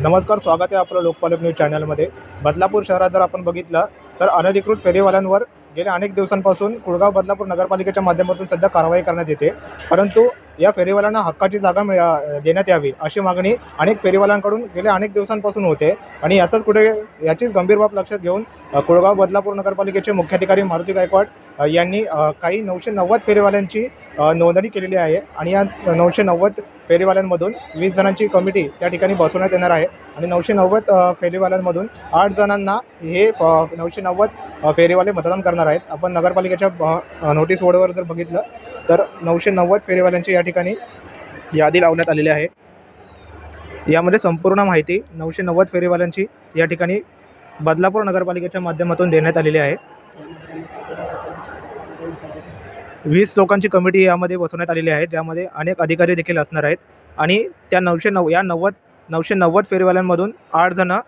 नमस्कार स्वागत आहे आपलं लोकपालक न्यूज चॅनलमध्ये. बदलापूर शहरात जर आपण बघितलं तर अनधिकृत फेरीवाल्यांवर गेल्या अनेक दिवसांपासून कुळगाव बदलापूर नगरपालिकेच्या माध्यमातून सध्या कारवाई करण्यात येते. परंतु या फेरीवाल्यांना हक्काची जागा मिळा देण्यात यावी अशी मागणी अनेक फेरीवाल्यांकडून गेल्या अनेक दिवसांपासून होते. आणि याचाच कुठे याचीच गंभीर बाब लक्षात घेऊन कुळगाव बदलापूर नगरपालिकेचे मुख्याधिकारी मारुती गायकवाड यांनी काही नऊशे नव्वद फेरीवाल्यांची नोंदणी केलेली आहे. आणि या नऊशे नव्वद फेरीवाल्यांमधून वीस जणांची कमिटी त्या ठिकाणी बसवण्यात येणार आहे. आणि नऊशे नव्वद फेरीवाल्यांमधून आठ जणांना हे फ- नऊशे नव्वद फेरीवाले मतदान करणार आहेत. आपण नगरपालिकेच्या नोटीस बोर्डवर जर बघितलं तर नऊशे नव्वद फेरीवाल्यांची या ठिकाणी यादी लावण्यात आलेली आहे. यामध्ये संपूर्ण माहिती नऊशे नव्वद फेरीवाल्यांची या ठिकाणी बदलापूर नगरपालिकेच्या माध्यमातून देण्यात आलेली आहे. वीस लोकांची कमिटी यामध्ये बसवण्यात आलेली आहे ज्यामध्ये अनेक अधिकारी देखील असणार आहेत. आणि त्या नऊशे नऊ या नव्वद नऊशे नव्वद फेरीवाल्यांमधून आठ जणं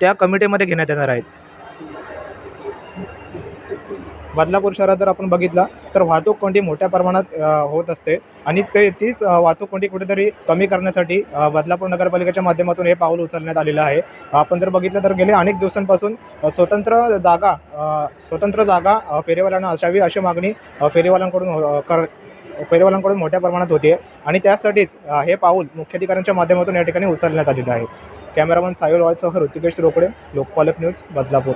त्या कमिटीमध्ये घेण्यात येणार आहेत. बदलापूर शहरात जर आपण बघितला तर वाहतूक कोंडी मोठ्या प्रमाणात होत असते. आणि ते तीच वाहतूक कोंडी कुठेतरी कमी करण्यासाठी बदलापूर नगरपालिकेच्या माध्यमातून हे पाऊल उचलण्यात आलेलं आहे. आपण जर बघितलं तर गेले अनेक दिवसांपासून स्वतंत्र जागा स्वतंत्र जागा फेरीवाल्यांना असावी अशी मागणी फेरीवाल्यांकडून कर फेरीवाल्यांकडून मोठ्या प्रमाणात होते आणि त्यासाठीच हे पाऊल मुख्याधिकाऱ्यांच्या माध्यमातून या ठिकाणी उचलण्यात आलेलं आहे. कॅमेरामन साहिल वाळसह ऋतिकेश रोकडे लोकपालक न्यूज बदलापूर.